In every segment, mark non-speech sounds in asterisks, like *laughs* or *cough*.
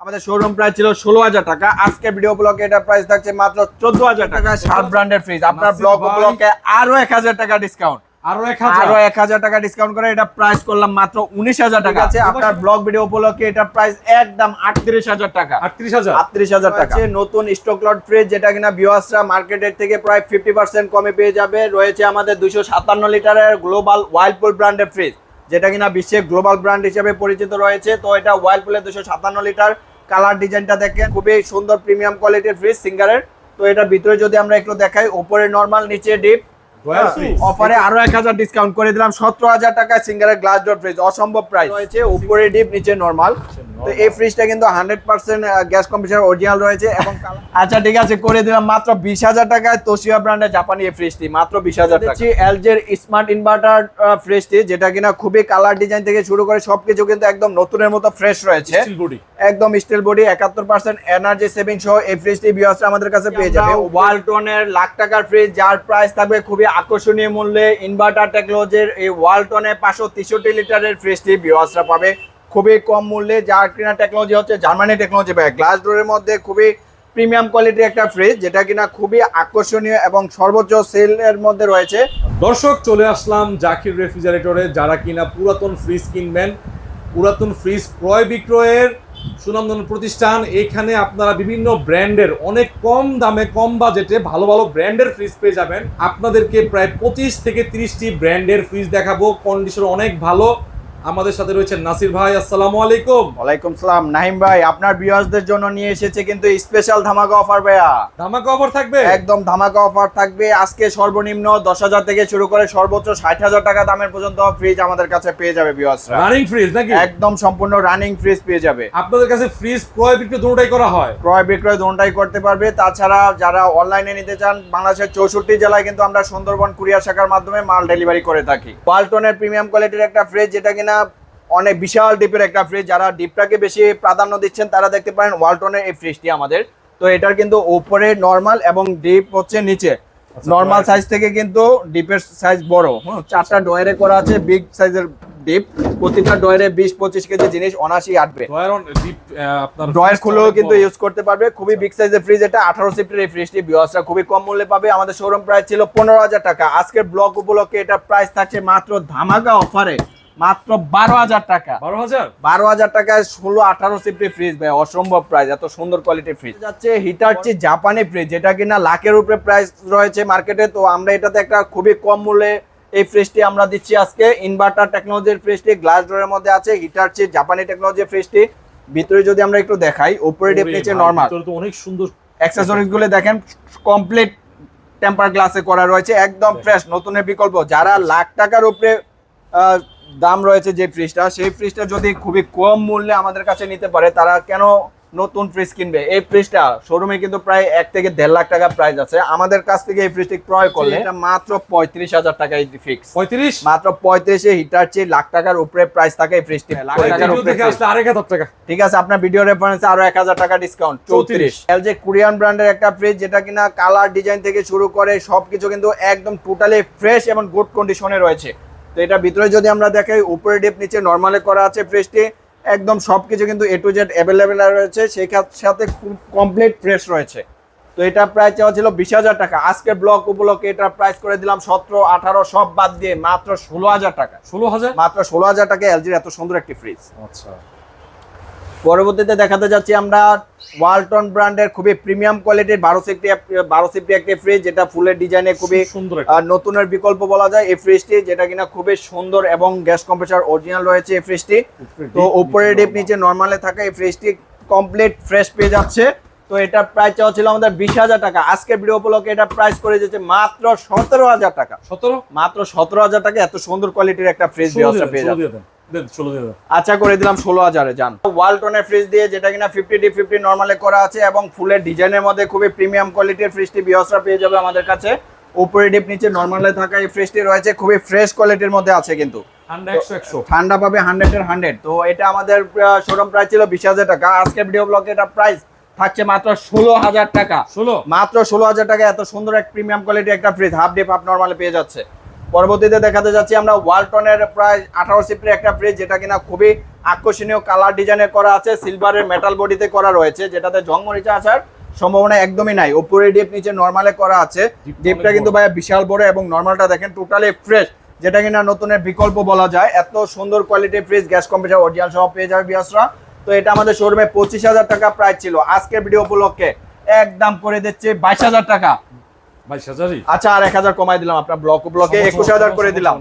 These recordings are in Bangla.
আমাদের শোরুম প্রাইস ছিল ষোলো হাজার টাকা। আজকে ভিডিও ব্লকে এটা প্রাইস থাকছে মাত্র চোদ্দ হাজার টাকা। সাত ব্র্যান্ডের ফ্রিজ আপনার ব্লক ব্লকে আরও এক হাজার টাকা ডিসকাউন্ট আরও এক হাজার। টাকা ডিসকাউন্ট করে এটা প্রাইস করলাম মাত্র উনিশ হাজার টাকা। আছে আপনার ব্লগ ভিডিও উপলক্ষে এটা প্রাইস একদম আটত্রিশ হাজার টাকা। আটত্রিশ হাজার। আটত্রিশ হাজার টাকা। আছে নতুন স্টক লট ফ্রিজ যেটা কিনা ভিউয়ার্সরা মার্কেটের থেকে প্রায় ফিফটি পার্সেন্ট কমে পেয়ে যাবে। রয়েছে আমাদের দুইশো সাতান্ন লিটারের গ্লোবাল ওয়াইল্ডপুল ব্র্যান্ডের ফ্রিজ যেটা কিনা বিশ্বে গ্লোবাল ব্র্যান্ড হিসেবে পরিচিত রয়েছে। তো এটা ওয়াইল্ডপুলের দুশো সাতান্ন লিটার। কালার ডিজাইনটা দেখেন খুবই সুন্দর প্রিমিয়াম কোয়ালিটির ফ্রিজ সিঙ্গারের। তো এটার ভিতরে যদি আমরা একটু দেখাই উপরে নর্মাল নিচে ডিপ। অফারে আরও এক হাজার ডিসকাউন্ট করে দিলাম সতেরো হাজার টাকায় সিঙ্গারের গ্লাস ডোর ফ্রিজ অসম্ভব প্রাইস রয়েছে উপরে ডিপ নিচে নর্মাল তো এই ফ্রিজটা কিন্তু hundred percent gas computer original রয়েছে এবং *laughs* আচ্ছা ঠিক আছে করে দিলাম মাত্র বিশ হাজার টাকায় তোশিয়া ব্র্যান্ডের জাপানি এই ফ্রিজটি মাত্র বিশ হাজার টাকা। এলজের স্মার্ট ইনভার্টার ফ্রিজটি যেটা কিনা খুবই কালার ডিজাইন থেকে শুরু করে সবকিছু কিন্তু একদম নতুনের মতো ফ্রেশ রয়েছে। একদম স্টিল বডি একাত্তর পার্সেন্ট এনার্জি সেভিং সহ এই ফ্রিজটি বিয়াসটা আমাদের কাছে পেয়ে যাবে ওয়ালটনের লাখ টাকার ফ্রিজ যার প্রাইস থাকবে খুবই আকর্ষণীয় মূল্যে ইনভার্টার টেকনোলজির এই ওয়ালটনের পাঁচশো তেষট্টি লিটারের ফ্রিজটি বিয়াসরা পাবে। খুবই কম মূল্যে যার কিনা টেকনোলজি হচ্ছে জার্মানি টেকনোলজি পাবে গ্লাস ডোরের মধ্যে খুবই প্রিমিয়াম কোয়ালিটির একটা ফ্রিজ যেটা কিনা খুবই আকর্ষণীয় এবং সর্বোচ্চ সেলের মধ্যে রয়েছে। দর্শক চলে আসলাম জাকির রেফ্রিজারেটরে যারা কিনা পুরাতন ফ্রিজ কিনবেন পুরাতন ফ্রিজ ক্রয় বিক্রয়ের সুনামধন্য প্রতিষ্ঠান, এখানে আপনারা বিভিন্ন ব্র্যান্ডের, অনেক কম দামে, কম বাজেটে ভালো ভালো ব্র্যান্ডের ফ্রিজ পেয়ে যাবেন। আপনাদেরকে প্রায় পঁচিশ থেকে তিরিশটি ব্র্যান্ডের ফ্রিজ দেখাবো। কন্ডিশন অনেক ভালো। আমাদের সাথে রয়েছে নাসির ভাই আসসালামু আলাইকুম। ওয়ালাইকুম সালাম। নাহিম ভাই আপনার বিয়াসদের জন্য নিয়ে এসেছে কিন্তু স্পেশাল ধামাকা অফার ভাইয়া। ধামাকা অফার থাকবে? একদম ধামাকা অফার থাকবে। আজকে সর্বনিম্ন দশ হাজার থেকে শুরু করে সর্বোচ্চ ষাট হাজার টাকা দামের পর্যন্ত ফ্রিজ আমাদের কাছে পেয়ে যাবে বিয়াসরা রানিং ফ্রিজ নাকি? একদম সম্পূর্ণ রানিং ফ্রিজ পেয়ে যাবে। আপনাদের কাছে ফ্রিজ ক্রয় বিক্রয় দুটোটাই করা হয়? ক্রয় বিক্রয় দোনটাই করতে পারবে। তাছাড়া যারা অনলাইনে নিতে চান বাংলাদেশের চৌষট্টি জেলায় কিন্তু আমরা সুন্দরবন কুরিয়ার শাখার মাধ্যমে মাল ডেলিভারি করে থাকি। ওয়ালটনের প্রিমিয়াম কোয়ালিটির একটা ফ্রিজ যেটা কিনা অনেক বিশাল ডিপের একটা ফ্রিজ যারা ডিপটাকে বেশি প্রাধান্য দিচ্ছেন তারা দেখতে পারেন ওয়ালটনের এই ফ্রিজটি আমাদের। তো এটার কিন্তু ওপরে নর্মাল এবং ডিপ হচ্ছে নিচে। নর্মাল সাইজ থেকে কিন্তু ডিপের সাইজ বড়। চারটা ডয়ারে করা আছে বিগ সাইজের ডিপ প্রতিটা ডয়ারে বিশ পঁচিশ কেজি জিনিস অনাশি আটবে। ড্রয়ার খুলেও কিন্তু ইউজ করতে পারবে। খুবই বিগ সাইজের ফ্রিজ এটা আঠারো সিফটের এই ফ্রিজটি বিওয়াসরা খুবই কম মূল্যে পাবে। আমাদের শোরুম প্রাইস ছিল পনেরো হাজার টাকা। আজকের ব্লক উপলক্ষে এটা প্রাইস থাকছে মাত্র ধামাকা অফারে মাত্র বারো হাজার টাকা। বারো হাজার? বারো হাজার টাকায় ষোলো আঠারো সিফটি ফ্রিজ ভাই অসম্ভব প্রাইস এত সুন্দর কোয়ালিটির ফ্রিজ যাচ্ছে হিটারচি জাপানি ফ্রিজ যেটা কিনা লাখের উপরে প্রাইস রয়েছে মার্কেটে তো আমরা এটাতে একটা খুবই কম মূল্যে এই ফ্রিজটি আমরা দিচ্ছি আজকে। ইনভার্টার টেকনোলজির ফ্রিজটি গ্লাস ডোরের মধ্যে আছে হিটারচি জাপানি টেকনোলজির ফ্রিজটি ভিতরে যদি আমরা একটু দেখাই উপরে ডিপ নিচে নর্মাল তো অনেক সুন্দর অ্যাক্সেসরিজগুলো দেখেন কমপ্লিট টেম্পার গ্লাসে করা রয়েছে একদম ফ্রেশ নতুনের বিকল্প। যারা লাখ টাকার উপরে দাম রয়েছে যে ফ্রিজটা সেই ফ্রিজটা যদি খুবই কম মূল্যে আমাদের কাছে নিতে পারে তারা কেন নতুন ফ্রিজ কিনবে? এই ফ্রিজটা শোরুমে কিন্তু প্রায় এক থেকে দেড় লাখ টাকা প্রাইস আছে। আমাদের কাছ থেকে এই ফ্রিজটি ক্রয় করলে এটা মাত্র পঁয়ত্রিশ হাজার টাকায় ফিক্স পঁয়ত্রিশ? মাত্র পঁয়ত্রিশে হিটার চেয়ে লাখ টাকার উপরে প্রাইস থাকে এই ফ্রিজটি লাখ টাকার উপরে হাজার টাকা। ঠিক আছে আপনার ভিডিও রেফারেন্সে আরও এক হাজার টাকা ডিসকাউন্ট চৌত্রিশ। 34 এলজি কোরিয়ান ব্র্যান্ডের একটা ফ্রিজ যেটা কিনা কালার ডিজাইন থেকে শুরু করে সবকিছু কিন্তু একদম টোটালি ফ্রেশ এবং গুড কন্ডিশনে রয়েছে। তো এটা ভিতরে যদি আমরা দেখাই উপরে ডেপ নিচে নর্মালে করা আছে ফ্রেশটি একদম সব কিছু কিন্তু এ টু জেড অ্যাভেলেবেল রয়েছে সেই সাথে খুব কমপ্লিট ফ্রেশ রয়েছে। তো এটা প্রায় চাওয়া ছিল বিশ হাজার টাকা। আজকে ব্লক উপলক্ষে এটা প্রাইস করে দিলাম সতেরো আঠারো সব বাদ দিয়ে মাত্র ষোলো হাজার টাকা। ষোলো হাজার? মাত্র ষোলো হাজার টাকা এলজির এত সুন্দর একটি ফ্রিজ আচ্ছা। পরবর্তীতে দেখাতে যাচ্ছি আমরা ওয়ালটন ব্র্যান্ডের খুবই প্রিমিয়াম কোয়ালিটির বারো সিফটি বারো সিফটি একটি ফ্রিজ যেটা ফুলের ডিজাইনে খুবই সুন্দর নতুনের বিকল্প বলা যায় এই ফ্রিজটি যেটা কিনা খুবই সুন্দর এবং গ্যাস কম্প্রেসার অরিজিনাল রয়েছে এই ফ্রিজটি তো উপরে ডিপ নিচে নর্মালে থাকা এই ফ্রিজটি কমপ্লিট ফ্রেশ পেয়ে যাচ্ছে। তো এটা প্রাইস চাওয়া ছিল আমাদের বিশ হাজার টাকা। আজকে ভিডিও উপলক্ষে এটা প্রাইস করে যাচ্ছে মাত্র সতেরো হাজার টাকা। সতেরো? মাত্র সতেরো হাজার টাকা এত সুন্দর কোয়ালিটির একটা ফ্রিজ পেয়ে যাচ্ছে। আচ্ছা করে দিলাম ষোলো হাজারে যান। ওয়ালটনের ফ্রিজ দিয়ে যেটা কিনা ফিফটি ডি ফিফটি নর্মালে করা আছে এবং ফুলের ডিজাইনের মধ্যে খুবই প্রিমিয়াম কোয়ালিটির ফ্রিজটি বিয়সরা পেয়ে যাবে আমাদের কাছে। উপরে ডিপ নিচে নর্মালে থাকা এই ফ্রিজটি রয়েছে খুবই ফ্রেশ কোয়ালিটির মধ্যে আছে কিন্তু। ঠান্ডা পাবে হান্ড্রেড এর হান্ড্রেড তো এটা আমাদের শোরুম প্রাইস ছিল বিশ হাজার টাকা। আজকে ভিডিও ব্লগে এটা প্রাইস থাকছে মাত্র ষোলো হাজার টাকা। ষোলো? মাত্র ষোলো হাজার টাকা এত সুন্দর এক প্রিমিয়াম কোয়ালিটি একটা ফ্রিজ হাফ ডিপ হাফ নর্মালে পেয়ে যাচ্ছে। পরবর্তীতে দেখাতে যাচ্ছি আমরা ওয়ালটনের প্রায় আঠারো সিফটের একটা ফ্রিজ যেটা কিনা খুবই আকর্ষণীয় কালার ডিজাইনের করা আছে সিলভারের মেটাল বডিতে করা রয়েছে যেটাতে জং মরিচা আসার সম্ভাবনা একদমই নাই। উপরে ডিপ নিচে নর্মালে করা আছে। ডিপটা কিন্তু। ভাইয়া বিশাল বড় এবং নর্মালটা দেখেন টোটালি ফ্রেশ যেটা কিনা নতুনের বিকল্প বলা যায়। এত সুন্দর কোয়ালিটির ফ্রিজ গ্যাস কম্পিউটার অরিজিনাল সহ পেয়ে যাবে বিয়াসরা তো এটা আমাদের শোরুমে পঁচিশ হাজার টাকা প্রাইস ছিল। আজকের ভিডিও উপলক্ষে একদম করে দিচ্ছে বাইশ হাজার টাকা। আচ্ছা আর এক হাজার কমাই দিলাম আপনার ব্লক ব্লকে একুশ হাজার করে দিলাম।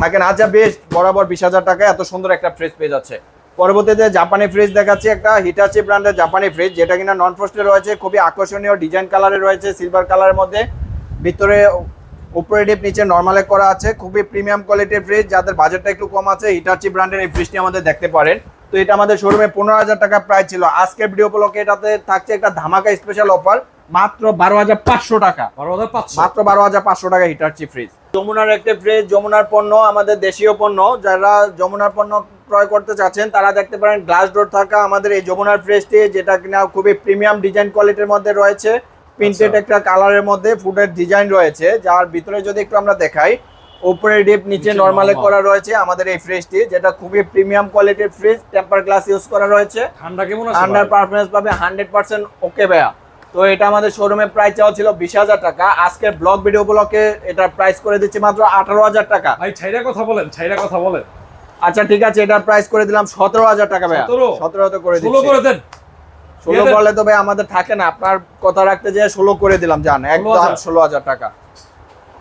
থাকেন আচ্ছা বেশ বরাবর বিশ হাজার টাকা এত সুন্দর একটা ফ্রিজ পেয়ে যাচ্ছে। পরবর্তীতে জাপানি ফ্রিজ দেখাচ্ছি একটা হিটাচি ব্র্যান্ডের জাপানি ফ্রিজ যেটা কিনা নন ফ্রস্টে রয়েছে খুবই আকর্ষণীয় ডিজাইন কালারে রয়েছে সিলভার কালারের মধ্যে। ভিতরে উপরে ডিপ নিচে নর্মালে করা আছে খুবই প্রিমিয়াম কোয়ালিটির ফ্রিজ যাদের বাজেটটা একটু কম আছে হিটাচি ব্র্যান্ডের এই ফ্রিজটি আমাদের দেখতে পারেন। তো এটা আমাদের শোরুমে পনেরো হাজার টাকা প্রাইস ছিল। আজকের ভিডিও উপলক্ষে এটাতে থাকছে একটা ধামাকা স্পেশাল অফার মাত্র বারো হাজার পাঁচশো টাকা। মাত্র বারো হাজার পাঁচশো টাকা হিটারচি ফ্রিজ। যমুনার একটা ফ্রিজ যমুনার পণ্য আমাদের দেশীয় পণ্য। যারা যমুনার পণ্য ক্রয় করতে চাচ্ছেন তারা দেখতে পারেন গ্লাস ডোর থাকা আমাদের এই যমুনার ফ্রিজটি যেটা কিনা খুবই প্রিমিয়াম ডিজাইন কোয়ালিটির মধ্যে রয়েছে। প্রিন্টেড আচ্ছা। একটা কালারের মধ্যে ফুডের ডিজাইন রয়েছে যার ভিতরে যদি একটু আমরা দেখাই উপরে ডিপ নিচে নর্মালে করা রয়েছে আমাদের এই ফ্রিজটি যেটা খুবই প্রিমিয়াম কোয়ালিটির ফ্রিজ টেম্পার গ্লাস ইউজ করা রয়েছে। ঠান্ডা কেমন আছে আন্ডার পারফরমেন্স পাবে হান্ড্রেড পার্সেন্ট ওকে ভাইয়া। তো এটা আমাদের শোরুমে প্রাইস চাওয়া ছিল বিশ হাজার টাকা। আজকের ব্লগ ভিডিও উপলক্ষে এটা প্রাইস করে দিচ্ছি মাত্র আঠারো হাজার টাকা। ভাই ছাইরা কথা বলেন ছাইরা কথা বলেন। আচ্ছা ঠিক আছে এটা প্রাইস করে দিলাম সতেরো হাজার টাকা 17? সতেরো? তো করে ষোলো দিচ্ছি। করে দেন। ষোলো। বলে তো ভাই আমাদের থাকে না। আপনার কথা রাখতে যেয়ে ষোলো করে দিলাম জান। একদম ষোলো হাজার টাকা।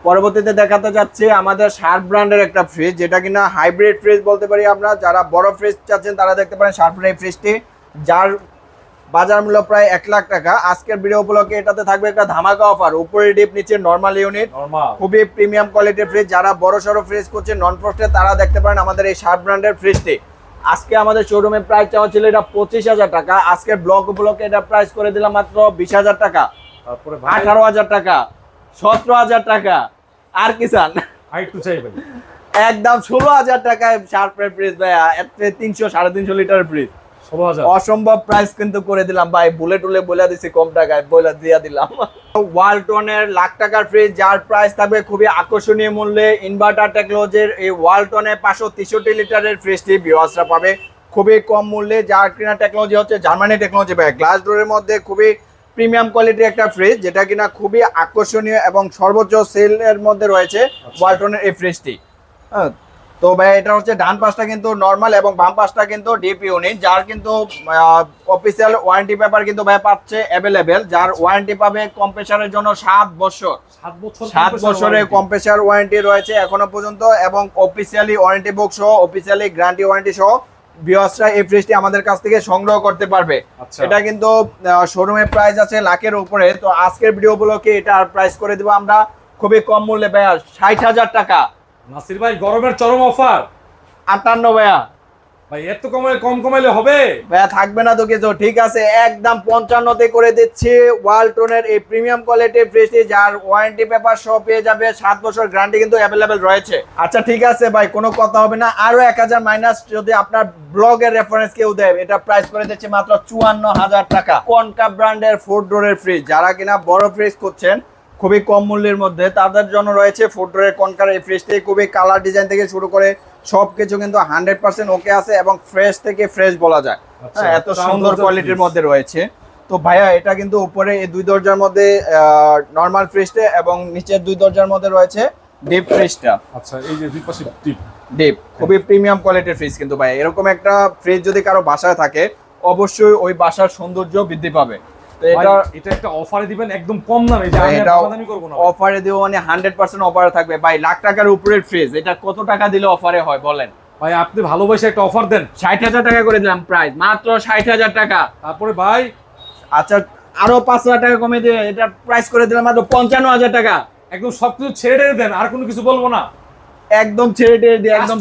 পরবর্তীতে দেখাতে যাচ্ছে আমাদের শার্প ব্র্যান্ডের একটা ফ্রিজ যেটা কিনা হাইব্রিড ফ্রিজ বলতে পারি আমরা। যারা বড় ফ্রিজ চাচ্ছেন তারা দেখতে পারেন শার্পের এই ফ্রিজটি যার বাজার মূল্য প্রায় এক লাখ টাকা। আজকের ভিডিও উপলক্ষে এটাতে থাকবে একটা ধামাকা অফার উপরে ডিপ নিচে নর্মাল ইউনিট খুবই প্রিমিয়াম কোয়ালিটির ফ্রিজ যারা বড় সড়ো ফ্রিজ করছে নন ফ্রস্টে তারা দেখতে পারেন আমাদের এই শার্ট ব্র্যান্ডের ফ্রিজটি আজকে আমাদের শোরুমে প্রাইস চাওয়া ছিল এটা পঁচিশ হাজার টাকা। আজকে ব্লক উপলক্ষে এটা প্রাইস করে দিলাম মাত্র বিশ হাজার টাকা। আঠারো হাজার টাকা সতেরো হাজার টাকা। আর কি চান? একদম ষোলো হাজার টাকায় শার্পের ফ্রিজ ভাইয়া। তিনশো সাড়ে তিনশো লিটার ফ্রিজ অসম্ভব প্রাইস কিন্তু করে দিলাম ভাই বুলেট টুলে বলে দিছি কম টাকায় বলে দিয়ে দিলাম। ওয়ালটনের লাখ টাকার ফ্রিজ যার প্রাইস থাকবে খুবই আকর্ষণীয় মূল্যে ইনভার্টার টেকনোলজির এই ওয়ালটনের পাঁচশো তেষট্টি লিটারের ফ্রিজটি বিওয়াসরা পাবে। খুবই কম মূল্যে যার কিনা টেকনোলজি হচ্ছে জার্মানি টেকনোলজি ভাই। গ্লাস ডোরের মধ্যে খুবই প্রিমিয়াম কোয়ালিটির একটা ফ্রিজ যেটা কিনা খুবই আকর্ষণীয় এবং সর্বোচ্চ সেলের মধ্যে রয়েছে ওয়ালটনের এই ফ্রিজটি হ্যাঁ তো ভাই এটা হচ্ছে ডান পাশটা কিন্তু নর্মাল এবং বাম পাশটা কিন্তু ডিপ ইউনিট যার কিন্তু অফিসিয়াল ওয়ারেন্টি পেপার কিন্তু ভাই পাচ্ছে অ্যাভেলেবেল যার ওয়ারেন্টি পাবে কম্প্রেসারের জন্য সাত বছর সাত বছর সাত বছরের। কম্প্রেসার ওয়ারেন্টি রয়েছে এখনও পর্যন্ত এবং অফিসিয়ালি ওয়ারেন্টি বুক সহ অফিসিয়ালি গ্যারান্টি ওয়ারেন্টি সহ বিয়সরা এই ফ্রিজটি আমাদের কাছ থেকে সংগ্রহ করতে পারবে আচ্ছা। এটা কিন্তু শোরুমের প্রাইস আছে লাখের উপরে তো আজকের ভিডিও উপলক্ষে এটা প্রাইস করে দেবো আমরা খুবই কম মূল্যে ভাইয়া ষাট হাজার টাকা নাসির ভাই গরমের চরম অফার। আটান্ন ভাইয়া। ভাই এত কমে কম কমাইলে হবে। ভাইয়া থাকবে না তো কিছু ঠিক আছে একদম পঞ্চান্নতে করে দিচ্ছি। ওয়ালটনের এই প্রিমিয়াম কোয়ালিটির ফ্রিজটি যার ওয়ারেন্টি পেপার সহ পেয়ে যাবে সাত বছর গ্যারান্টি কিন্তু অ্যাভেলেবেল রয়েছে। আচ্ছা ঠিক আছে ভাই কোনো কথা হবে না। আরও এক হাজার মাইনাস যদি আপনার ব্লগের রেফারেন্স কেউ দেয় এটা প্রাইস করে দিচ্ছে মাত্র চুয়ান্ন হাজার টাকা। কনকা ব্র্যান্ডের ফোর ডোরের ফ্রিজ যারা কিনা বড় ফ্রিজ করছেন খুবই কম মূল্যের মধ্যে। তাদের জন্য রয়েছে ফোর ডোরের কনকার এই ফ্রিজটি খুবই কালার ডিজাইন থেকে শুরু করে সবকিছু কিন্তু হান্ড্রেড পার্সেন্ট ওকে আছে এবং ফ্রেশ থেকে ফ্রেশ বলা যায়। আচ্ছা, হ্যাঁ, এত সুন্দর কোয়ালিটির মধ্যে রয়েছে। তো ভাইয়া এটা কিন্তু উপরে এই দুই দরজার মধ্যে নর্মাল ফ্রিজটা এবং নিচের দুই দরজার মধ্যে রয়েছে ডিপ ফ্রিজটা আচ্ছা এই যে দুই পাশে টিপ ডিপ খুবই প্রিমিয়াম কোয়ালিটির ফ্রিজ কিন্তু ভাই এরকম একটা ফ্রিজ যদি কারও বাসায় থাকে অবশ্যই ওই বাসার সৌন্দর্য বৃদ্ধি পাবে। এটা এটা একটা অফারে দিবেন একদম কম দামে যে আমি এটা করব না অফারে দিব মানে হান্ড্রেড পার্সেন্ট অফারে থাকবে। ভাই লাখ টাকার উপরের ফ্রিজ এটা কত টাকা দিলে অফারে হয় বলেন? ভাই আপনি ভালোবাসে একটা অফার দেন। ষাট হাজার টাকা করে দিলাম প্রাইস মাত্র ষাট হাজার টাকা। তারপরে ভাই আচ্ছা আরও পাঁচ হাজার টাকা কমে দিয়ে এটা প্রাইস করে দিলাম মাত্র পঞ্চান্ন হাজার টাকা। একদম সবকিছু ছেড়ে দেন আর কোনো কিছু বলব না। একদম ছেড়ে টেড়ে দিয়ে একদম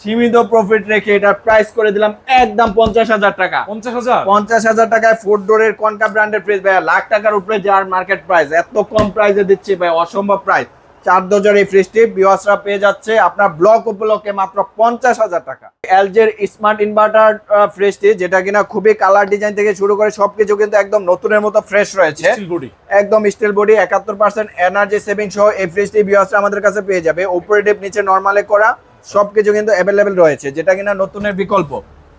সীমিত প্রফিট রেখে এটা প্রাইস করে দিলাম একদম পঞ্চাশ হাজার টাকা। পঞ্চাশ হাজার? পঞ্চাশ হাজার টাকায় ফোর ডোরের কনকা ব্র্যান্ডের প্রাইস ভাইয়া লাখ টাকার উপরে যার মার্কেট প্রাইস এত কম প্রাইসে দিচ্ছি ভাই অসম্ভব প্রাইস চার দরজার এই ফ্রিজটি বিওয়াসরা পেয়ে যাচ্ছে। আপনার ব্লক উপলক্ষে মাত্র পঞ্চাশ হাজার টাকা। এলজের স্মার্ট ইনভার্টার ফ্রিজটি যেটা কিনা খুবই কালার ডিজাইন থেকে শুরু করে সবকিছু কিন্তু একদম নতুনের মতো ফ্রেশ রয়েছে। বডি একদম স্টিল বডি একাত্তর পার্সেন্ট এনার্জি সেভিং সহ এই ফ্রিজটি বিয়াসটা আমাদের কাছে পেয়ে যাবে। ডিপ নিচে নর্মালে করা সবকিছু কিন্তু অ্যাভেলেবেল রয়েছে যেটা কিনা নতুনের বিকল্প।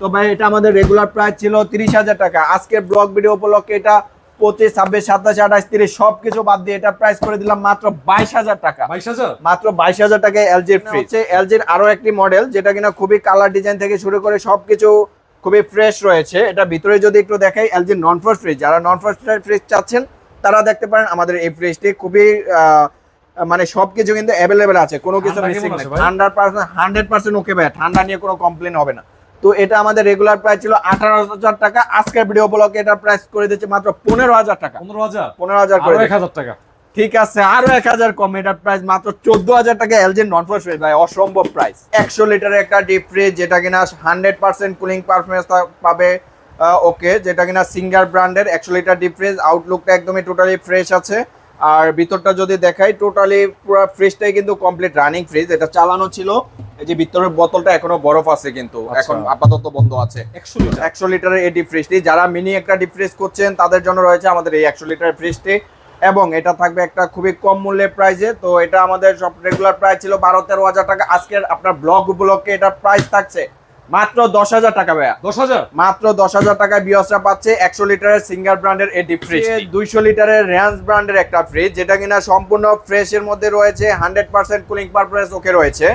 তো ভাই এটা আমাদের রেগুলার প্রাইস ছিল তিরিশ হাজার টাকা। আজকের ব্লগ ভিডিও উপলক্ষে এটা পঁচিশ ছাব্বিশ সাতাশ আঠাশ তিরিশ সবকিছু বাদ দিয়ে এটা প্রাইস করে দিলাম মাত্র বাইশ হাজার টাকা। মাত্র বাইশ হাজার টাকায় এলজির ফ্রিজ হচ্ছে এলজির আরও একটি মডেল যেটা কিনা খুবই কালার ডিজাইন থেকে শুরু করে সবকিছু খুবই ফ্রেশ রয়েছে। এটা ভিতরে যদি একটু দেখাই এলজির নন ফ্রস্ট ফ্রিজ যারা নন ফ্রস্ট ফ্রিজ চাচ্ছেন তারা দেখতে পারেন আমাদের এই ফ্রিজটি খুবই আহ, মানে সবকিছু কিন্তু অ্যাভেলেবেল আছে। কোনো কিছু মিসিং নেই। Hundred percent hundred percent okay ভাই। ঠান্ডা নিয়ে কোনো কমপ্লেন হবে না। তো এটা আমাদের রেগুলার প্রাইস ছিল আঠারো হাজার টাকা। আজকের ভিডিও উপলক্ষে এটা প্রাইস করে দিচ্ছে মাত্র পনেরো হাজার টাকা। পনেরো হাজার? পনেরো হাজার করে এক হাজার টাকা। ঠিক আছে আরও এক হাজার কম। এটার প্রাইস মাত্র চোদ্দ হাজার টাকা। এলজি নন ফ্রিজ ভাই অসম্ভব প্রাইস একশো লিটারের একটা ডিপ ফ্রিজ যেটা কিনা হান্ড্রেড পার্সেন্ট কুলিং পারফরমেন্স পাবে ওকে যেটা কিনা সিঙ্গার ব্র্যান্ডের একশো লিটার ডিপ ফ্রিজ আউটলুকটা একদমই টোটালি ফ্রেশ আছে। আর ভিতরটা যদি দেখাই টোটালি পুরো ফ্রিজটাই কিন্তু কমপ্লিট রানিং ফ্রিজ এটা চালানো ছিল। এই যে ভিতরের বোতলটা এখনও বরফ আছে কিন্তু আচ্ছা। এখন আপাতত বন্ধ আছে। একশো লিটার? একশো লিটারের এই ডিপ ফ্রিজটি যারা মিনি একটা ডিপ ফ্রিজ করছেন তাদের জন্য রয়েছে আমাদের এই একশো লিটারের ফ্রিজটি এবং এটা থাকবে একটা খুবই কম মূল্যের প্রাইসে তো এটা আমাদের সব রেগুলার প্রাইস ছিল বারো তেরো হাজার টাকা। আজকের আপনার ব্লগ উপলক্ষে এটার প্রাইস থাকছে মাত্র দশ হাজার টাকা ভাইয়া। দশ হাজার? মাত্র দশ হাজার টাকায় বিয়সরা পাচ্ছে একশো লিটারের সিঙ্গার ব্র্যান্ডের ডিপ ফ্রিজ দুইশো লিটারের রেঞ্জ ব্র্যান্ডের একটা ফ্রিজ যেটা কিনা সম্পূর্ণ ফ্রেশের মধ্যে রয়েছে hundred percent cooling purpose okay রয়েছে।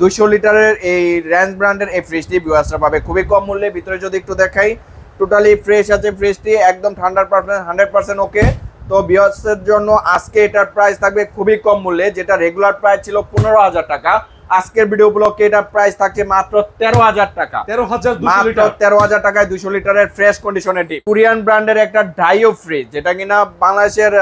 দুইশো লিটারের এই র্যান্স ব্র্যান্ডের এই ফ্রিজটি বিয়সরা পাবে খুবই কম মূল্যে। ভিতরে যদি একটু দেখাই টোটালি ফ্রেশ আছে ফ্রিজটি একদম ঠান্ডার পারপাস হান্ড্রেড পার্সেন্ট ওকে তো বিয়সের জন্য আজকে এটার প্রাইস থাকবে খুবই কম মূল্যে যেটা রেগুলার প্রাইস ছিল পনেরো হাজার টাকা। আজকের ভিডিও উপলক্ষে এটা প্রাইস থাকছে মাত্র তেরো হাজার টাকা। তেরো হাজার মাত্র তেরো হাজার টাকায় দুশো লিটারের ফ্রেশ কন্ডিশনের ডিপ কোরিয়ান ব্র্যান্ডের একটা ডাইও ফ্রিজ যেটা কিনা বাংলাদেশের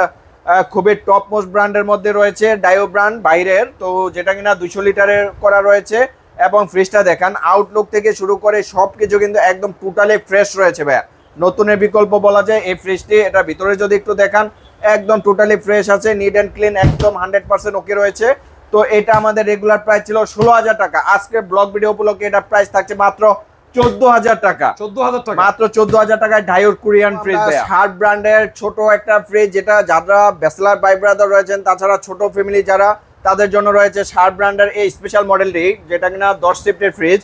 খুবই টপ মোস্ট ব্র্যান্ডের মধ্যে রয়েছে ডাইও ব্র্যান্ড বাইরের। তো যেটা কিনা দুশো লিটারের করা রয়েছে এবং ফ্রিজটা দেখান আউটলুক থেকে শুরু করে সব কিছু কিন্তু একদম টোটালি ফ্রেশ রয়েছে ভাইয়া। নতুনের বিকল্প বলা যায় এই ফ্রিজটি এটা ভিতরে যদি একটু দেখান একদম টোটালি ফ্রেশ আছে নিট অ্যান্ড ক্লিন একদম হান্ড্রেড পার্সেন্ট ওকে রয়েছে। তো এটা আমাদের রেগুলার প্রাইস ছিল ষোলো হাজার টাকা। আজকে ব্লগ ভিডিও উপলক্ষে এটা প্রাইস থাকছে মাত্র চোদ্দ হাজার টাকা। চোদ্দ হাজার টাকা। মাত্র চোদ্দ হাজার টাকায় ডায়োর কোরিয়ান ফ্রিজ হার্ড ব্র্যান্ডের ছোট একটা ফ্রিজ যেটা যারা ব্যাচলার বাই ব্রাদার রয়েছেন তাছাড়া ছোট ফ্যামিলি যারা তাদের জন্য রয়েছে ব্র্যান্ডের এই স্পেশাল মডেলটি যেটা কিনা দশ শিফটের ফ্রিজ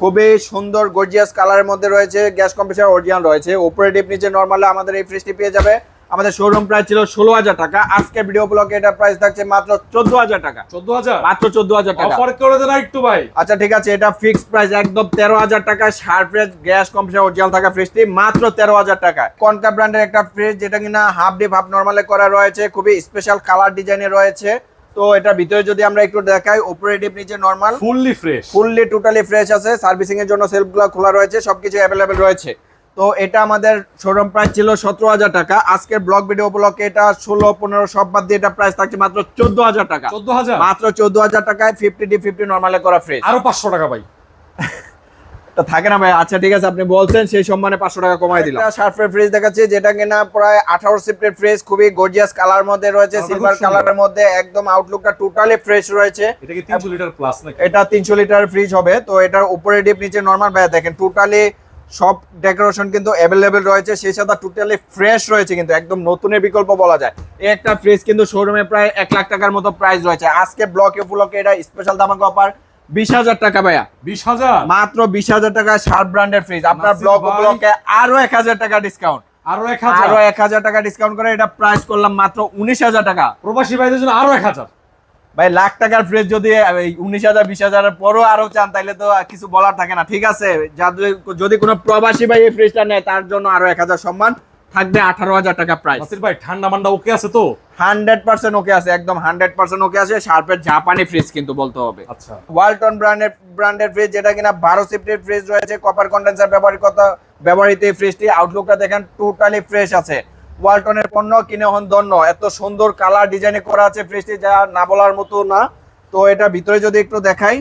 খুবই সুন্দর গর্জিয়াস কালারের মধ্যে রয়েছে গ্যাস কম্প্রেসার অরিজিনাল রয়েছে। উপরে ডিপ নিচে নর্মালে আমাদের এই ফ্রিজটি পেয়ে যাবে। আমাদের শোরুম প্রাইস ছিল ষোলো হাজার টাকা। আজকে ভিডিও ব্লগে এটা প্রাইস থাকছে মাত্র চোদ্দ হাজার টাকা। চোদ্দ হাজার? মাত্র চোদ্দ হাজার টাকা। অফার করে দেন একটু ভাই। আচ্ছা ঠিক আছে এটা ফিক্সড প্রাইস একদম তেরো হাজার টাকা Sharp fridge gas compressor original থাকা ফ্রিজটি মাত্র তেরো হাজার টাকা। কনকা ব্র্যান্ডের একটা ফ্রিজ যেটা কিনা হাফ ডিপ হাফ নর্মালে করা রয়েছে খুবই স্পেশাল কালার ডিজাইনে রয়েছে। তো এটা ভিতরে যদি আমরা একটু দেখাই উপরে ডিপ নিচে normal fully fresh fully totally fresh আছে। সার্ভিসিং এর জন্য সেলফ সেলফগুলো খোলা রয়েছে সবকিছু অ্যাভেলেবেল রয়েছে। তো এটা আমাদের শোরুম প্রাইস ছিল সতেরো হাজার টাকা। আজকের ব্লগ ভিডিও উপলক্ষে এটা ষোলো পনেরো সব বাদ দিয়ে এটা প্রাইস থাকছে মাত্র চোদ্দ হাজার টাকা। চোদ্দ হাজার? মাত্র চোদ্দ হাজার টাকায় ফিফটি ডি ফিফটি নর্মালে করা ফ্রিজ আরও পাঁচশো টাকা ভাই। তো থাকে না ভাই আচ্ছা ঠিক আছে আপনি বলছেন সেই সম্মানে পাঁচশো টাকা কমাই দিলাম। সার্ফের ফ্রিজ দেখাচ্ছি যেটা কিনা প্রায় আঠারো সিফটের ফ্রিজ খুবই গর্জিয়াস কালার মধ্যে রয়েছে সিলভার কালারের মধ্যে একদম আউটলুকটা টোটালি ফ্রেশ রয়েছে। এটা তিনশো লিটার প্লাস এটা তিনশো লিটার ফ্রিজ হবে তো এটার উপরে ডিপ নিচে নর্মাল ভাই দেখেন টোটালি সব ডেকোরেশন কিন্তু অ্যাভেলেবেল রয়েছে। সেই সাথে টোটালি ফ্রেশ রয়েছে কিন্তু একদম নতুনের বিকল্প বলা যায়। এই একটা ফ্রিজ কিন্তু শোরুমে প্রায় এক লাখ টাকার মতো প্রাইস রয়েছে। আজকে ব্লকে উপলক্ষে এটা স্পেশাল দামাকে অফার বিশ হাজার টাকা ভাইয়া। বিশ হাজার? মাত্র বিশ হাজার টাকা শার্প ব্র্যান্ডের ফ্রিজ আপনার ব্লক ব্লকে আরও এক হাজার টাকা ডিসকাউন্ট আরও এক হাজার? আরও এক হাজার টাকা ডিসকাউন্ট করে এটা প্রাইস করলাম মাত্র উনিশ হাজার টাকা। প্রবাসী ভাইদের জন্য আরও এক হাজার। ভাই লাখ টাকার ফ্রিজ যদি উনিশ হাজার বিশ হাজারের পরও আরও চান তাহলে তো কিছু বলার থাকে না। ঠিক আছে যদি কোনো প্রবাসী ভাই এই ফ্রিজটা নেয় তার জন্য আরও এক হাজার সম্মান থাকবে আঠারো হাজার টাকা প্রাইস ভাই ঠান্ডা মান্ডা ওকে আছে তো? হান্ড্রেড পার্সেন্ট ওকে আছে একদম হান্ড্রেড পার্সেন্ট ওকে আছে। শার্পের জাপানি ফ্রিজ কিন্তু বলতে হবে। আচ্ছা। ওয়ালটন ব্র্যান্ডের ব্র্যান্ডের ফ্রিজ যেটা কিনা বারো সিফটের ফ্রিজ রয়েছে কপার কন্ডেন্সার ব্যবহারিত ব্যবহৃত এই ফ্রিজটি আউটলুকটা দেখেন টোটালি ফ্রেশ আছে। ওয়ালটনের পণ্য কিনে হন দন্য এত সুন্দর কালার ডিজাইনে করা আছে ফ্রিজটি যা না বলার মতো না। তো এটা ভিতরে যদি একটু দেখাই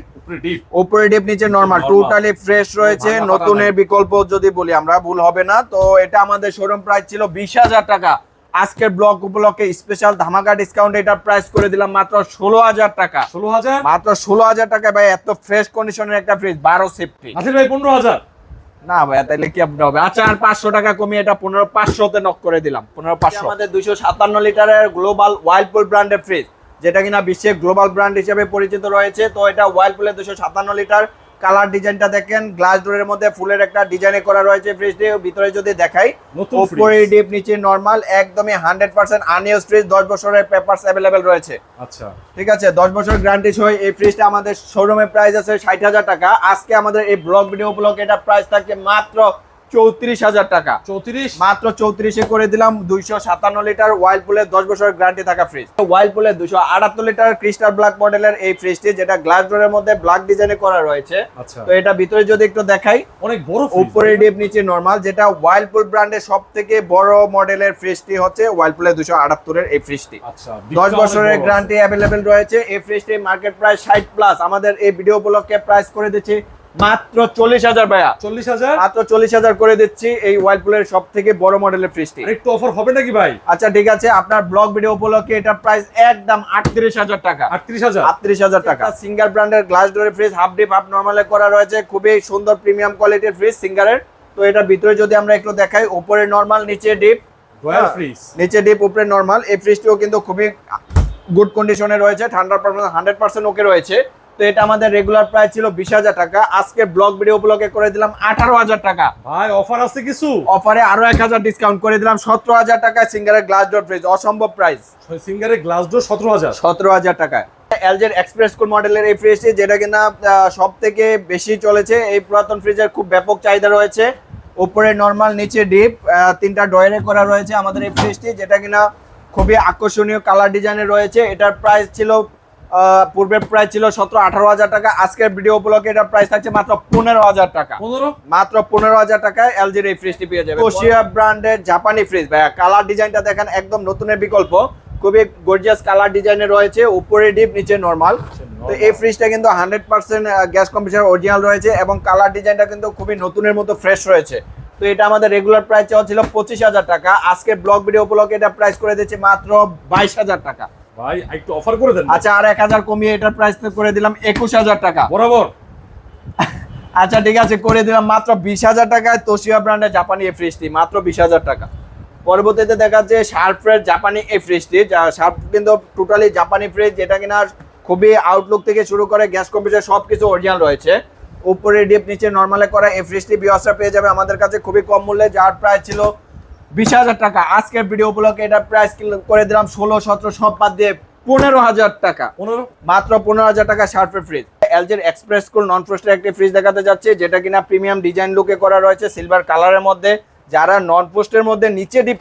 উপরে ডিপ নিচে নরমাল টোটালি ফ্রেশ রয়েছে নতুনের বিকল্প যদি বলি আমরা ভুল হবে না। তো এটা আমাদের শোরুম প্রাইস ছিল বিশ হাজার টাকা। আজকের ব্লক উপলক্ষে স্পেশাল ধামাকা ডিসকাউন্ট এটা প্রাইস করে দিলাম মাত্র ষোলো হাজার টাকা। ষোলো হাজার? মাত্র ষোলো হাজার টাকা ভাই এত ফ্রেশ কন্ডিশনের একটা ফ্রিজ বারো সেফটি ভাই পনেরো হাজার। না ভাই তাহলে কি আপনি হবে? আচ্ছা আর পাঁচশো টাকা কমিয়ে এটা পনেরো পাঁচশোতে নক করে দিলাম পনেরো পাঁচশো। আমাদের দুইশো সাতান্ন লিটারের গ্লোবাল ওয়াইল্ডপুল ব্র্যান্ডের ফ্রিজ যেটা কিনা বিশ্বের গ্লোবাল ব্র্যান্ড হিসেবে পরিচিত রয়েছে। তো এটা ওয়াইলপুলের দুশো সাতান্ন লিটার কালার ডিজাইনটা দেখেন গ্লাস ডোরের মধ্যে ফুলের একটা ডিজাইনে করা রয়েছে ফ্রিজটি ভিতরে যদি দেখাই উপরে ডিপ নিচে নর্মাল একদমই হান্ড্রেড পার্সেন্ট আনইউজ ফ্রিজ দশ বছরের পেপারস অ্যাভেলেবেল রয়েছে। আচ্ছা। ঠিক আছে দশ বছর গ্যারান্টি সহ এই ফ্রিজটা আমাদের শোরুমে প্রাইস আছে ষাট হাজার টাকা। আজকে আমাদের এই ব্লগ ভিডিও ব্লগ এটা প্রাইস থাকছে মাত্র চৌত্রিশ হাজার টাকা। চৌত্রিশ? মাত্র চৌত্রিশে করে দিলাম দুইশো সাতান্ন লিটার ওয়াইলপুলের দশ বছরের গ্যারান্টি থাকা ফ্রিজ ওয়াইলপুলের দুশো আটাত্তর লিটার ক্রিস্টাল ব্ল্যাক মডেলের এই ফ্রিজটি যেটা গ্লাস ডোরের মধ্যে ব্ল্যাক ডিজাইনে করা রয়েছে। আচ্ছা। তো এটা ভিতরে যদি একটু দেখাই অনেক বড় উপরে ডিপ নিচে নরমাল যেটা ওয়াইলপুল ব্র্যান্ডের সব থেকে বড় মডেলের ফ্রিজটি হচ্ছে ওয়াইলপুলের দুশো আটাত্তরের এই ফ্রিজটি আচ্ছা দশ বছরের গ্যারান্টি অ্যাভেলেবেল রয়েছে এই ফ্রিজটি মার্কেট প্রাইস ষাট প্লাস আমাদের এই ভিডিও উপলক্ষে প্রাইস করে দিচ্ছি মাত্র চল্লিশ হাজার ভাইয়া। চল্লিশ হাজার? মাত্র চল্লিশ হাজার করে দিচ্ছি এই ওয়াইলপুলের সব থেকে বড় মডেলের ফ্রিজটি একটু অফার হবে নাকি ভাই? আচ্ছা ঠিক আছে আপনার ব্লগ ভিডিও উপলক্ষে এটার প্রাইস একদম আটত্রিশ হাজার টাকা। আটত্রিশ হাজার? আটত্রিশ হাজার টাকা। সিঙ্গার ব্র্যান্ডের গ্লাস ডোরের ফ্রিজ হাফ ডিপ হাফ নর্মালে করা রয়েছে খুবই সুন্দর প্রিমিয়াম কোয়ালিটির ফ্রিজ সিঙ্গারের তো এটার ভিতরে যদি আমরা একটু দেখাই উপরে নর্মাল নিচে ডিপ হ্যাঁ। ফ্রিজ নিচে ডিপ উপরে নর্মাল এই ফ্রিজটিও কিন্তু খুবই গুড কন্ডিশনে রয়েছে ঠান্ডার পারফরমেন্স হান্ড্রেড পার্সেন্ট ওকে রয়েছে। তো এটা আমাদের রেগুলার প্রাইস ছিল বিশ হাজার টাকা। আজকে ব্লগ ভিডিও উপলক্ষে করে দিলাম আঠারো হাজার টাকা। ভাই অফার আছে কিছু? অফারে আরও এক হাজার ডিসকাউন্ট করে দিলাম সতেরো হাজার টাকায় সিঙ্গারের গ্লাস ডোর ফ্রিজ অসম্ভব প্রাইস সিঙ্গারের গ্লাস ডোর সতেরো হাজার। সতেরো হাজার টাকায়। এলজের এক্সপ্রেস কুল মডেলের এই ফ্রিজটি যেটা কিনা সব থেকে বেশি চলেছে এই পুরাতন ফ্রিজের খুব ব্যাপক চাহিদা রয়েছে। উপরে নর্মাল নিচে ডিপ তিনটা ডয়ারে করা রয়েছে আমাদের এই ফ্রিজটি যেটা কিনা খুবই আকর্ষণীয় কালার ডিজাইনের রয়েছে। এটার প্রাইস ছিল পূর্বের প্রাইস ছিল সতেরো আঠারো হাজার টাকা। আজকের ভিডিও উপলক্ষে এটা প্রাইস থাকছে মাত্র পনেরো হাজার টাকা। মাত্র পনেরো হাজার টাকায় এলজির এই ফ্রিজটি পেয়ে যাবে। কোশিয়া ব্র্যান্ডের জাপানি ফ্রিজ ভাইয়া কালার ডিজাইনটা দেখেন একদম নতুনের বিকল্প। খুবই গর্জিয়াস কালার ডিজাইনে রয়েছে উপরে ডিপ নিচে নর্মাল তো এই ফ্রিজটা কিন্তু hundred percent gas computer original রয়েছে এবং কালার ডিজাইনটা কিন্তু খুবই নতুনের মতো ফ্রেশ রয়েছে। তো এটা আমাদের রেগুলার প্রাইস চাওয়া ছিল পঁচিশ হাজার টাকা। আজকে ব্লগ ভিডিও উপলক্ষে এটা প্রাইস করে দিচ্ছে মাত্র বাইশ হাজার টাকা। ভাই একটু অফার করে দেন আচ্ছা আর এক হাজার কমিয়ে এটার প্রাইস করে দিলাম একুশ হাজার টাকা। বরাবর। আচ্ছা ঠিক আছে করে দিলাম মাত্র বিশ হাজার টাকায় তোশিয়া ব্র্যান্ডের জাপানি এই ফ্রিজটি মাত্র বিশ হাজার টাকা। পরবর্তীতে দেখা যাচ্ছে শার্পের জাপানি এই ফ্রিজটি যা- শার্প কিন্তু টোটালি জাপানি ফ্রিজ যেটা কিনা খুবই আউটলুক থেকে শুরু করে গ্যাস কম্পিউটার সব কিছু অরিজিনাল রয়েছে। উপরে ডিপ নিচে নর্মালে করা এই ফ্রিজটি পেয়ে যাবে আমাদের কাছে খুবই কম মূল্যে যার প্রাইস ছিল বিশ হাজার টাকা। আজকের ভিডিও উপলক্ষে এটা প্রাইস করে দিলাম ষোলো সতেরো সব বাদ দিয়ে পনেরো হাজার টাকা। পনেরো? মাত্র পনেরো হাজার টাকা শার্পের ফ্রিজ এলজির এক্সপ্রেস কুল নন ফ্রোস্টের একটি ফ্রিজ দেখাতে যাচ্ছে যেটা কিনা প্রিমিয়াম ডিজাইন লুকে করা রয়েছে সিলভার কালারের মধ্যে। যারা নন পোস্টের মধ্যে নিচে ডিপ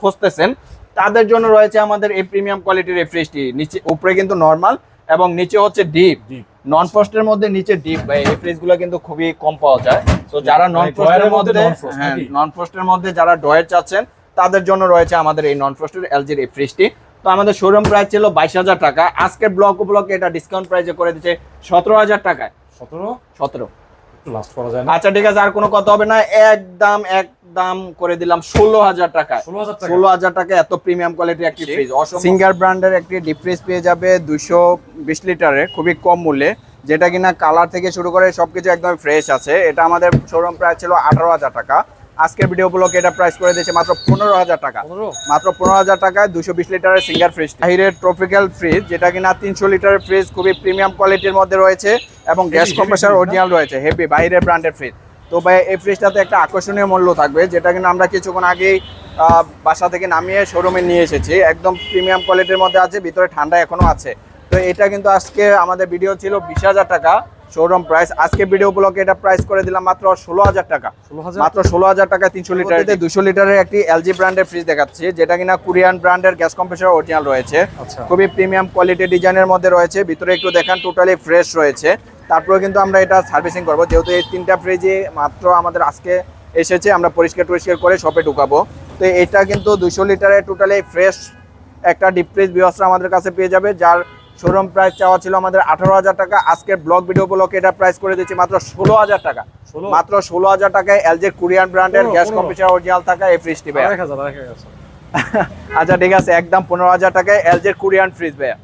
খুঁজতেছেন তাদের জন্য রয়েছে আমাদের এই প্রিমিয়াম কোয়ালিটির এই ফ্রিজটি নিচে উপরে কিন্তু নর্মাল এবং নিচে হচ্ছে ডিপ ডিপ নন ফ্রস্টের মধ্যে নিচে ডিপ বা এই ফ্রিজগুলো কিন্তু খুবই কম পাওয়া যায়। তো যারা নন ফ্রস্টের মধ্যে হ্যাঁ নন ফ্রস্টের মধ্যে যারা ডয়ের চাচ্ছেন তাদের জন্য রয়েছে আমাদের এই নন ফ্রস্টের এলজির এই ফ্রিজটি তো আমাদের শোরুম প্রাইস ছিল বাইশ হাজার টাকা। আজকে ব্লক উপলক্ষে এটা ডিসকাউন্ট প্রাইসে করে দিচ্ছে সতেরো হাজার টাকায়। সতেরো? সতেরো। লাস্ট করা যায় না। আচ্ছা ঠিক আছে আর কোনো কথা হবে না। একদম একদম করে দিলাম ষোলো হাজার টাকা। ষোলো হাজার টাকা? এত প্রিমিয়াম কোয়ালিটির একটি ফ্রিজ সিঙ্গার ব্র্যান্ডের একটি ডিপ ফ্রিজ পেয়ে যাবে দুশো বিশ লিটারের খুবই কম মূল্যে। যেটা কিনা কালার থেকে শুরু করে সবকিছু একদম ফ্রেশ আছে। এটা আমাদের শোরুম প্রায় ছিল আঠারো হাজার টাকা। আজকের ভিডিও উপলক্ষে এটা প্রাইস করে দিয়েছে মাত্র পনেরো হাজার টাকা। মাত্র পনেরো হাজার টাকায় দুশো বিশ লিটারের সিঙ্গার ফ্রিজ বাহিরের ট্রপিক্যাল ফ্রিজ যেটা কিনা তিনশো লিটারের ফ্রিজ খুবই প্রিমিয়াম কোয়ালিটির মধ্যে রয়েছে এবং গ্যাস কম্প্রেসার অরিজিনাল রয়েছে হেভি বাইরের ব্র্যান্ডের ফ্রিজ তো ভাই এই ফ্রিজটাতে একটা আকর্ষণীয় মূল্য থাকবে যেটা কিনা আমরা কিছুক্ষণ আগেই বাসা থেকে নামিয়ে শোরুমে নিয়ে এসেছি। একদম প্রিমিয়াম কোয়ালিটির মধ্যে আছে ভিতরে ঠান্ডা এখনও আছে। তো এটা কিন্তু আজকে আমাদের ভিডিও ছিল বিশ হাজার টাকা। শোরুম প্রাইস আজকে ভিডিও উপলক্ষে এটা প্রাইস করে দিলাম মাত্র ষোলো হাজার টাকা। মাত্র ষোলো হাজার টাকা তিনশো লিটার দুশো লিটারের একটি এলজি ব্র্যান্ডের ফ্রিজ দেখাচ্ছি যেটা কিনা কোরিয়ান ব্র্যান্ডের গ্যাস কম্প্রেসার অরিজিনাল রয়েছে। আচ্ছা। খুবই প্রিমিয়াম কোয়ালিটি ডিজাইনের মধ্যে রয়েছে ভিতরে একটু দেখান টোটালি ফ্রেশ রয়েছে। তারপরে কিন্তু আমরা এটা সার্ভিসিং করব যেহেতু এই তিনটা ফ্রিজে মাত্র আমাদের আজকে এসেছে আমরা পরিষ্কার টরিষ্কার করে শপে ঢুকাবো। তো এটা কিন্তু দুশো লিটারের টোটালি ফ্রেশ একটা ডিপ ফ্রিজ ব্যবস্থা আমাদের কাছে পেয়ে যাবে যার শোরুম প্রাইস চাওয়া ছিল আমাদের আঠারো হাজার টাকা। আজকের ব্লক ভিডিও উপলক্ষে এটা প্রাইস করে দিচ্ছি মাত্র ষোলো হাজার টাকা। মাত্র ষোলো হাজার টাকায় এলজে কোরিয়ান ব্র্যান্ডের গ্যাস কম্পিউটার অরিজিনাল থাকা এই ফ্রিজটি ভাইয়া। *laughs* আচ্ছা ঠিক আছে একদম পনেরো হাজার টাকায় এলজের কোরিয়ান ফ্রিজ ভাইয়া।